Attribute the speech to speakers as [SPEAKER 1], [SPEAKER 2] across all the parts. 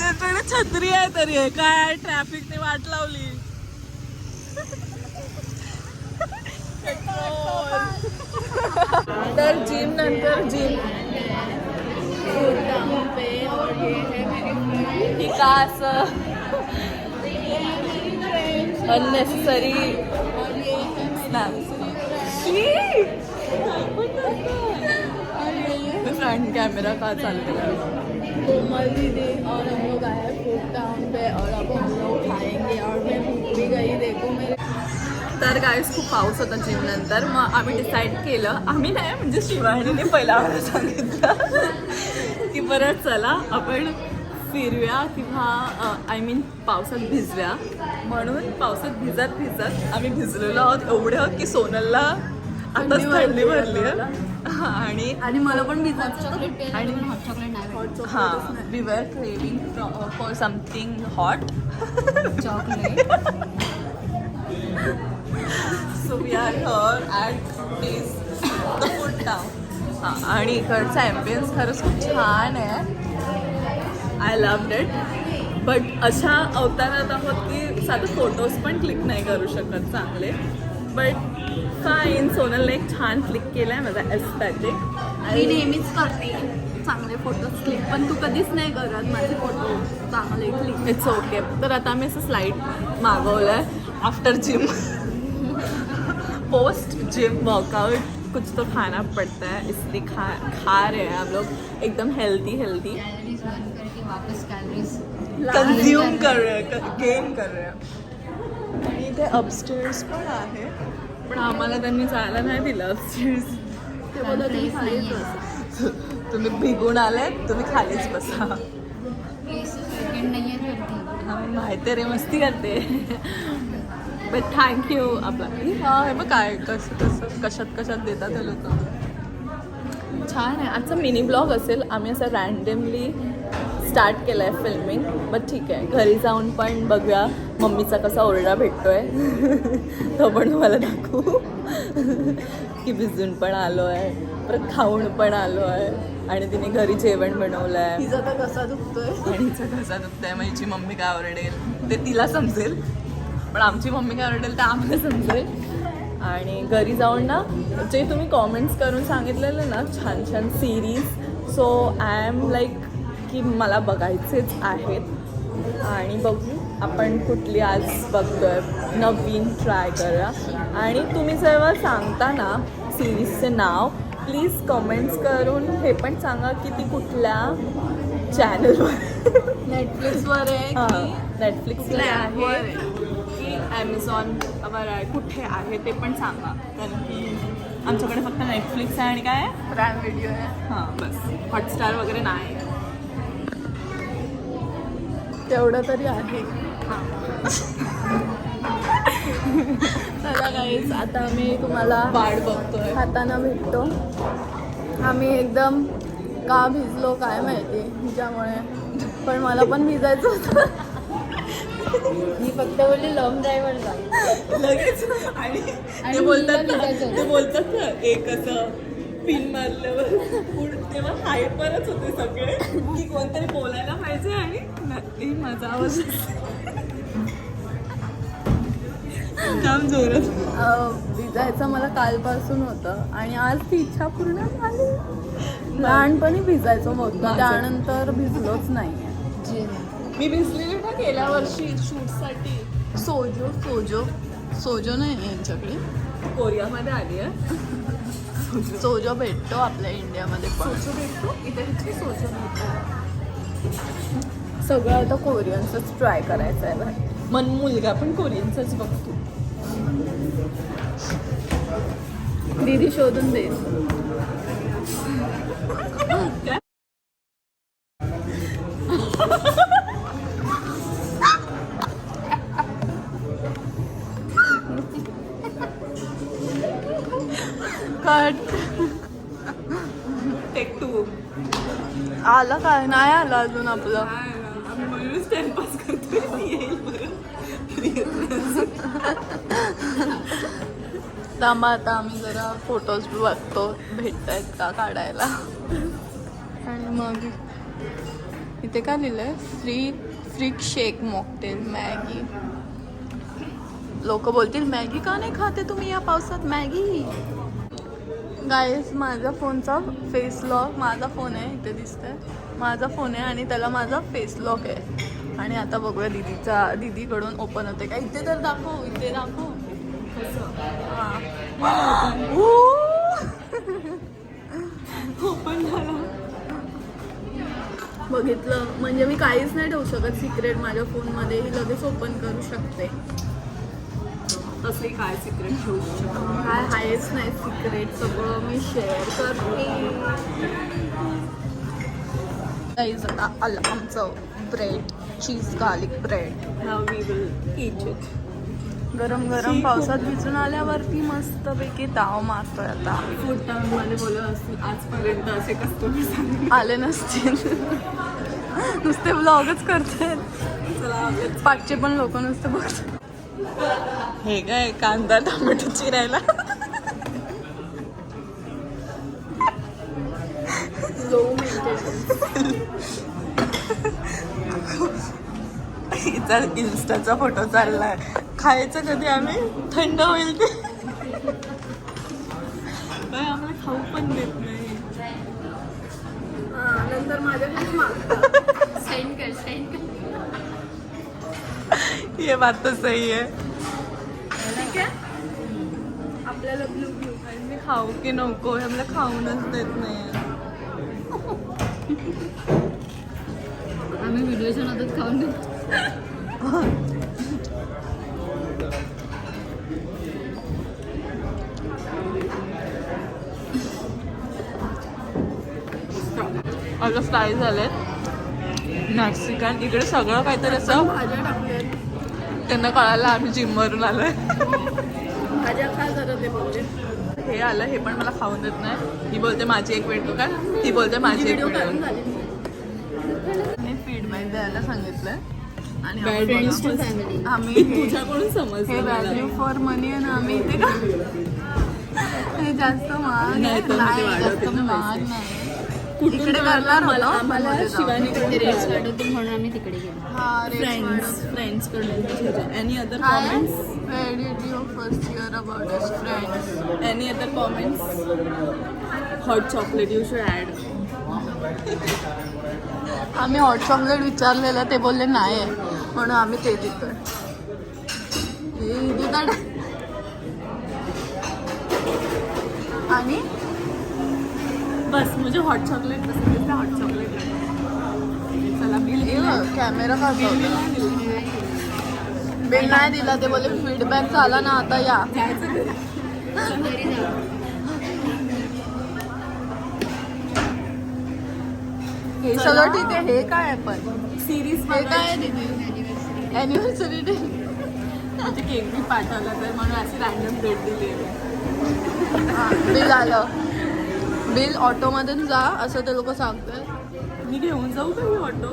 [SPEAKER 1] म्हणजे छत्री आहे तरी आहे. काय ट्रॅफिकने वाट लावली? तर जिम नंतर जिम का असं? अननेसेसरी फ्रंट कॅमेरा का चालतो
[SPEAKER 2] कोमल दीदी और हम लोग आए फूड टाउन पे और अब हम लोग खाएंगे और मैं भूख भी गई देखो मेरे
[SPEAKER 1] तर गाईस खूप पाऊस होता जिम नंतर. मग आम्ही डिसाईड केलं आम्ही नाही म्हणजे शिवाणीने पहिला आम्हाला सांगितलं की बरं चला आपण फिरूया किंवा आय मीन पावसात भिजव्या. म्हणून पावसात भिजत भिजत आम्ही भिजलेलो आहोत. एवढे की सोनलला आताच थंडी भरली आहे आणि
[SPEAKER 2] आणि मला पण भिजायचं चॉकलेट
[SPEAKER 1] आणि
[SPEAKER 2] हॉट चॉकलेट नाही
[SPEAKER 1] हां. We were craving for something hot
[SPEAKER 2] chocolate
[SPEAKER 1] so we are here at the food town हां आणि इकडचा ॲम्बियन्स खरंच खूप छान आहे. आय लव्ह इट बट अशा अवतारात आहोत की साधं फोटोज पण क्लिक नाही करू शकत चांगले. बट फाईन सोनलने एक छान क्लिक केला आहे माझा एस्थेटिक
[SPEAKER 2] मी नेहमीच करते चांगले फोटोज क्लिक पण तू कधीच नाही करत माझे फोटो चांगले क्लिक
[SPEAKER 1] इट्स ओके तर आता मी असं स्लाईड मागवलं आहे after gym post gym workout कुछ तो खाना पड़ता है इसलिए खा खा रहे हैं हम लोग. एकदम हेल्दी हेल्दी कंझ्युम कर रहे हैं गेन कर रहे हैं. इथे अपस्टेअर्स पण आहे. पण आम्हाला त्यांनी जायला नाही दिलं अपस्टेअर्स
[SPEAKER 2] ते बोलत तुम्ही खालीच बसा.
[SPEAKER 1] तुम्ही भिगून आलाय तुम्ही खालीच बसा.
[SPEAKER 2] आहे
[SPEAKER 1] माहिती रे मस्ती करते. बट थँक्यू आपला. हा हे बघ काय कसं कसं कशात कशात देतात ते लोक. छान आहे. आजचा मिनी ब्लॉग असेल आम्ही असं रँडमली स्टार्ट केलं आहे फिल्मिंग बट ठीक आहे. घरी जाऊन पण बघूया मम्मीचा कसा ओरडा भेटतोय. तो पण तुम्हाला दाखवू. की भिजून पण आलो आहे परत खाऊन पण आलो आहे आणि तिने घरी जेवण बनवलं आहे
[SPEAKER 2] तिचा तर कसा दुखतोय.
[SPEAKER 1] आणि हिचा घसा दुखतंय मग हिची मम्मी काय ओरडेल ते तिला समजेल. पण आमची मम्मी काय ओरडेल ते आम्हाला समजेल. आणि घरी जाऊन ना जे तुम्ही कॉमेंट्स करून सांगितलेलं ना छान छान series so I am like की मला बघायचेच आहेत. आणि बघू आपण कुठली आज बघतोय. नवीन ट्राय करूया आणि तुम्ही जेव्हा सांगता ना सिरीजचे नाव प्लीज कमेंट्स करून हे पण सांगा की ती कुठल्या चॅनलवर
[SPEAKER 2] नेटफ्लिक्सवर आहे. Snapवर
[SPEAKER 1] आहे
[SPEAKER 2] आहे.
[SPEAKER 1] की ॲमेझॉनवर आहे? कुठे आहे ते पण सांगा. कारण की आमच्याकडे फक्त नेटफ्लिक्स आहे आणि काय? आहे
[SPEAKER 2] प्राईम व्हिडिओ आहे.
[SPEAKER 1] हां बस. हॉटस्टार वगैरे नाही.
[SPEAKER 2] तेवढं तरी आहे.
[SPEAKER 1] हां.
[SPEAKER 2] चला गाईज आता आम्ही तुम्हाला
[SPEAKER 1] वाट बघतोय.
[SPEAKER 2] हाताना भेटतो. आम्ही एकदम का भिजलो काय माहिती हिच्यामुळे पण मला पण भिजायचं होतं. मी फक्त बोलली लॉंग ड्रायव्हर जा.
[SPEAKER 1] लगेच. आणि ते बोलतात ना. ते बोलतात ना एक असं पिन मारल्यावर पुढ- तेव्हा हायपरच होते सगळे. की कोणतरी बोलायला पाहिजे आणि माझा आवाज जाम
[SPEAKER 2] भिजायचं मला कालपासून होतं. आणि आज ती इच्छा पूर्ण झाली. लहानपणी भिजायचं होतं. त्यानंतर भिजलोच नाही.
[SPEAKER 1] मी भिजलेली ना गेल्या वर्षी शूटसाठी.
[SPEAKER 2] सोजो सोजो. सोजो नाही यांच्याकडे.
[SPEAKER 1] कोरियामध्ये आली आहे.
[SPEAKER 2] सोजो भेटतो आपल्या इंडियामध्ये पण.
[SPEAKER 1] सोचो भेटतो? इथे सोचो भेटतो.
[SPEAKER 2] सगळं आता कोरियनचंच ट्राय करायचं आहे बाई.
[SPEAKER 1] मन मुलगा पण कोरियनचाच बघतो.
[SPEAKER 2] दीदी शोधून दे. आलं काय नाही आलं अजून आपलं.
[SPEAKER 1] म्हणूनच टाइमपास करतो येईल
[SPEAKER 2] थांबा आता आम्ही जरा फोटोज बघतो. भेटत आहेत का काढायला? आणि मग इथे काय लिहिलंय? Free freak shake mocktail Maggi. लोक बोलतील मॅगी का नाही खाते तुम्ही या पावसात? मॅगी. गाईज माझ्या फोनचा फेस लॉक माझा फोन आहे इथे दिसतंय. माझा फोन आहे आणि त्याला माझा फेस लॉक आहे. आणि आता बघूया दीदीचा दीदीकडून ओपन होते का इथे तर दाखव इथे दाखव. हां. ओपन झालं. बघितलं. म्हणजे मी काहीच नाही ठेवू शकत सिक्रेट माझ्या फोनमध्ये ही लगेच ओपन करू शकते.
[SPEAKER 1] तसंही काय सिक्रेट ठेवू शकतो.
[SPEAKER 2] काय आहेच नाही सिक्रेट सगळं मी शेअर करते. आलं आमचं ब्रेड चीज गार्लिक ब्रेड
[SPEAKER 1] नाव वी विल इट
[SPEAKER 2] गरम गरम पावसात भिजून आल्यावरती मस्तपैकी ताव मारतोय आता.
[SPEAKER 1] फूड टाउनमध्ये बोलत असतील आजपर्यंत असे कस्टमर
[SPEAKER 2] आले नसतील. नुसते ब्लॉगच करते पाठचे पण लोक नुसते बघतात.
[SPEAKER 1] हे काय कांदा टोमॅटो चिरायला? इन्स्टाचा फोटो चाललाय. खायचं कधी आम्ही? थंड होईल ते काय आम्हाला खाऊ पण देत नाही
[SPEAKER 2] नंतर माझ्याकडे मागतात
[SPEAKER 3] सेंड कर सेंड कर
[SPEAKER 1] ये बात तो सही है
[SPEAKER 2] आपल्याला ब्लू ब्लू
[SPEAKER 1] आणि मी खाऊ की नको हे मला खाऊनच देत नाही.
[SPEAKER 3] आम्ही व्हिडिओच्या नादात खाऊन
[SPEAKER 1] आता फ्राय झालेत. मॅक्सिकन इकडे सगळं काहीतरी असं. त्यांना कळालं आम्ही जिमवरून आलोय.
[SPEAKER 2] भाज्या खा जरा ते बोलले
[SPEAKER 1] हे आलं हे पण मला खाऊन देत नाही. ही बोलते माझी एक वेळ तू काय ती बोलते माझी एक वेळ मी फीडबॅक द्यायला सांगितलंय.
[SPEAKER 2] आणि आम्ही-
[SPEAKER 1] तुझ्याकडून समजलं
[SPEAKER 2] व्हॅल्यू. फॉर मनी आणि आम्ही इथे का हे जास्त महाग
[SPEAKER 1] नाही,
[SPEAKER 2] आहे. जास्त
[SPEAKER 1] आहे ना
[SPEAKER 2] महाग. नाही.
[SPEAKER 1] कुठून?
[SPEAKER 2] करणार
[SPEAKER 1] मला आम्हाला?
[SPEAKER 3] रेट्स. वाढवतील म्हणून आम्ही तिकडे गेलो.
[SPEAKER 2] हा
[SPEAKER 1] friends फ्रेंड्सकडून any other comments
[SPEAKER 2] about us friends?
[SPEAKER 1] Any other comments hot chocolate you should add
[SPEAKER 2] आम्ही हॉट चॉकलेट विचारलेलं ते बोलले नाही आहे. म्हणून आम्ही ते देतोय. आणि?
[SPEAKER 1] बस मुझे हॉट चॉकलेट पसंद है हॉट चॉकलेट चला बिल
[SPEAKER 2] कॅमेरा का बिल नाही दिला। ते बोलले फीडबॅक झाला ना आता या। हे सगळं ठीक आहे हे काय आहे पण?
[SPEAKER 1] सिरीज
[SPEAKER 2] हे काय आहे दीदी अॅनिव्हर्सरी डे
[SPEAKER 1] म्हणजे केक बी पाठवला तर म्हणून अशी रॅन्डम भेट दिली
[SPEAKER 2] बिल आलं. बिल ऑटोमधून जा असं ते लोक सांगतात.
[SPEAKER 1] मी घेऊन जाऊ का ही ऑटो?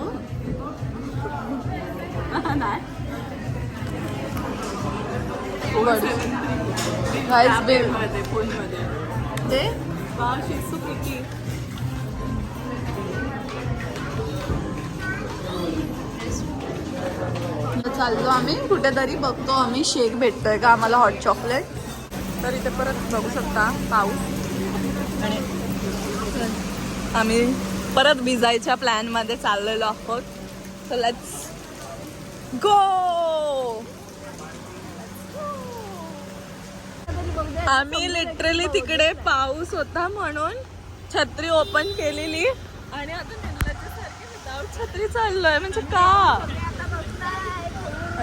[SPEAKER 1] नाही. फोनमध्ये.
[SPEAKER 2] ते? चाललो आम्ही. कुठेतरी बघतो आम्ही. शेक भेटतोय का? आम्हाला हॉट चॉकलेट तर इथे परत बघू शकता पाऊस.
[SPEAKER 1] आणि आम्ही परत भिजायच्या प्लॅनमध्ये चाललेलो आहोत. सो लेट्स गो आम्ही लिटरली तिकडे पाऊस होता म्हणून छत्री ओपन केलेली. आणि आता छत्री चाललोय. म्हणजे का?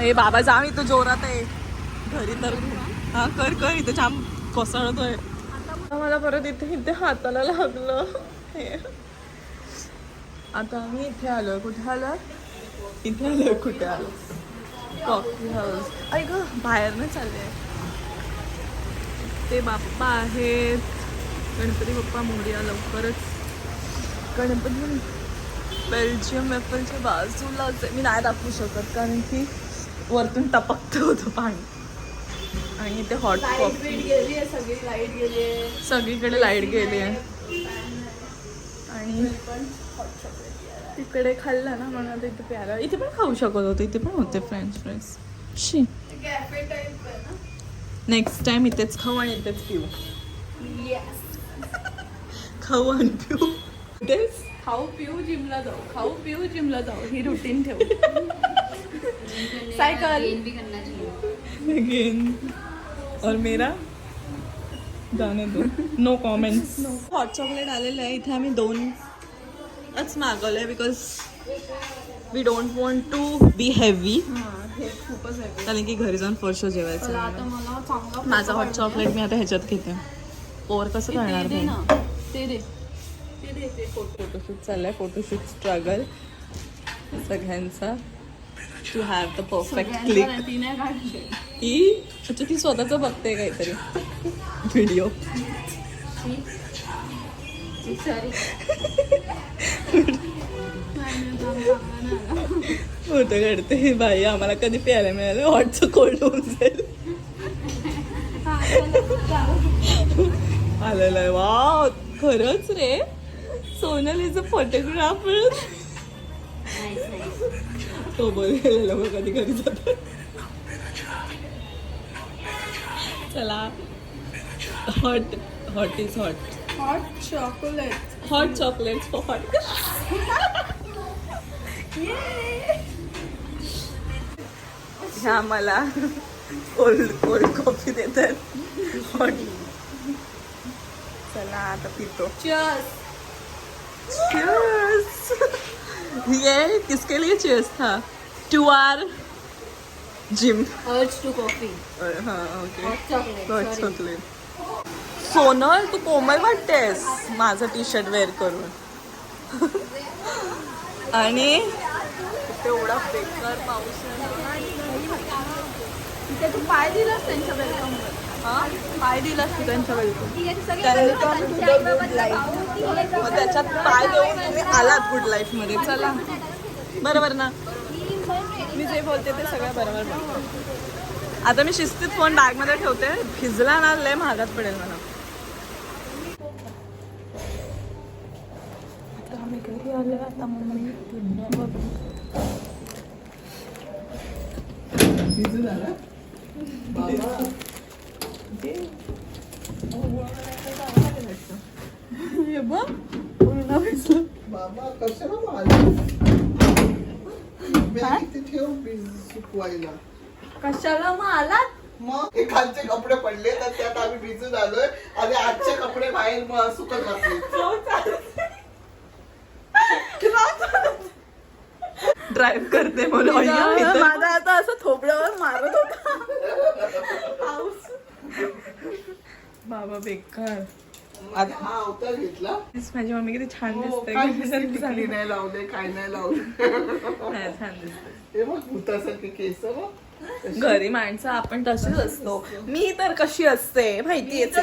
[SPEAKER 1] ए बाबा जाम इथं जोरात आहे. घरी तर हा कर कर इथं जाम कोसळतोय. मला परत इथे इथे हाताला लागलं. हे. आता आम्ही इथे आलोय. कुठे आलोय? इथे आलोय. कुठे आलो कॉफी हाऊस ऐक बाहेरनं चालले. ते बाप्पा आहेत. गणपती बाप्पा मोर्या लवकरच. गणपती बेल्जियम वेफलच्या बाजूलाच आहे मी नाही दाखवू शकत कारण की वरतून टपकतं होतं पाणी. आणि इथे हॉट कॉफी
[SPEAKER 2] गेली आहे सगळी लाइट गेली आहे.
[SPEAKER 1] सगळीकडे लाइट गेली आहे. आणि तिकडे खाल्लं ना म्हणून इथे प्यारा इथे पण खाऊ शकत होते इथे पण होते फ्रेंच फ्राईज शी. नेक्स्ट टाइम इथेच खाऊ आणि इथेच पिऊ. खाऊ आणि पिऊ. तेच
[SPEAKER 2] खाऊ पिऊ जिमला जाऊ. खाऊ पिऊ जिमला जाऊ. ही रुटीन ठेवू. सायकल.
[SPEAKER 3] गेन भी करना चाहिए
[SPEAKER 1] अगेन और मेरा? जाने दो. नो कॉमेंट्स हॉट चॉकलेट आलेलं आहे. इथे आम्ही दोनच मागवलं आहे because we don't want to be heavy
[SPEAKER 2] हे खूपच
[SPEAKER 1] कारण की घरी जाऊन फर्स्ट जेवायचं.
[SPEAKER 2] चला
[SPEAKER 1] आहे.
[SPEAKER 2] आता मला चांगला
[SPEAKER 1] माझा हॉट चॉकलेट मी आता ह्याच्यात घेते. पोर कसं करणार
[SPEAKER 2] ते दे
[SPEAKER 1] भाई?
[SPEAKER 2] ना. ते दे. ते दे ते
[SPEAKER 1] फोटोशूट चाललाय. फोटोशूट स्ट्रगल सगळ्यांचा. To have the perfect click
[SPEAKER 2] ती काढली.
[SPEAKER 1] ती अच्छा ती स्वतःच बघते काहीतरी. व्हिडिओ
[SPEAKER 3] सॉरी
[SPEAKER 1] फोटो काढते. बाई आम्हाला कधी प्यायला मिळालं? हॉटचं कोल्ड होऊन जाईल. आलेलं आहे वा खरंच रे. सोनल इज अ फोटोग्राफर तो बोललेला मग कधी घरी जातो. चला। Hot hot is hot
[SPEAKER 2] hot chocolate
[SPEAKER 1] hot chocolate hot ह्या मला कोल्ड कोल्ड कॉफ़ी देतात. हॉट चला आता पितो.
[SPEAKER 2] चस!
[SPEAKER 1] ये किसके लिए चेयर्स था? टू आर जिम
[SPEAKER 3] अर्ज टू कॉफी
[SPEAKER 1] हाँ ओके
[SPEAKER 3] चॉकलेट
[SPEAKER 1] सोनल तू कोमल वाटतेस? माझं टी शर्ट वेअर करून. आणि? तेवढा बेकार पाऊस
[SPEAKER 2] तिथे तू पाय दिलास त्यांच्या वेलकम
[SPEAKER 1] हा?
[SPEAKER 2] पाय दिलास तू त्यांच्या वेलकम
[SPEAKER 1] त्याच्यात पाय देऊन तुम्ही आलात गुड लाईफमध्ये. चला. बरोबर ना?
[SPEAKER 2] मी जे बोलते ते सगळं बरोबर बोलते.
[SPEAKER 1] आता मी शिस्तीत फोन बॅगमध्ये ठेवते. भिजला ना लय महागात पडेल मला आता आम्ही घरी आलो आता मम्मी बघ.
[SPEAKER 4] बाबा कशाला बॅग इथे ठेव भिज सुकवायला
[SPEAKER 2] कशाला मग आलात?
[SPEAKER 4] मग हे खालचे कपडे पडले तर त्यात आम्ही भिजून आलोय. आणि आजचे कपडे बाहेर मग सुकत घातले
[SPEAKER 1] ड्राईव्ह करते म्हणून.
[SPEAKER 2] माझा आता असं थोबड्यावर मारत होता.
[SPEAKER 1] बाबा बेकार.
[SPEAKER 4] हा अवतार घेतला.
[SPEAKER 1] माझी मम्मी किती छान
[SPEAKER 4] हो,
[SPEAKER 1] दिसते.
[SPEAKER 4] टिकली नाही. लावले काय नाही लावले
[SPEAKER 1] छान दिसते.
[SPEAKER 4] भूतासारखे केस
[SPEAKER 1] घरी माणसं आपण तशीच असतो. मी तर कशी असते माहितीयेच